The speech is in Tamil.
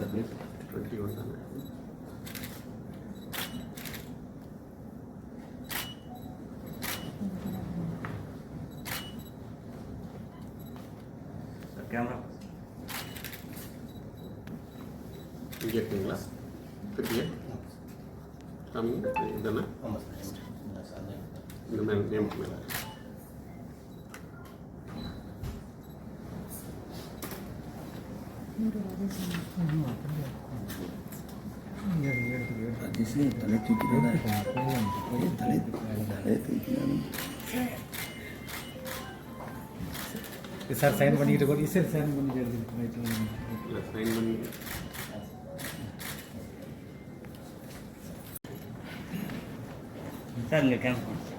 டுவெண்ட்டி ஒன் தானே கேமரா இங்கே இருக்கீங்களா திருப்பிய இதுதானே சார் இந்த மேல் நேம் மேலே அதிசயம் தலை தூக்கிறதா தலை தலை தூக்கிறாங்க சார் சைன் பண்ணிக்கிட்டு கூட சார் சைன் பண்ணிட்டு. ரைட்டில் சைன் பண்ணி சார் இங்கே கேமரா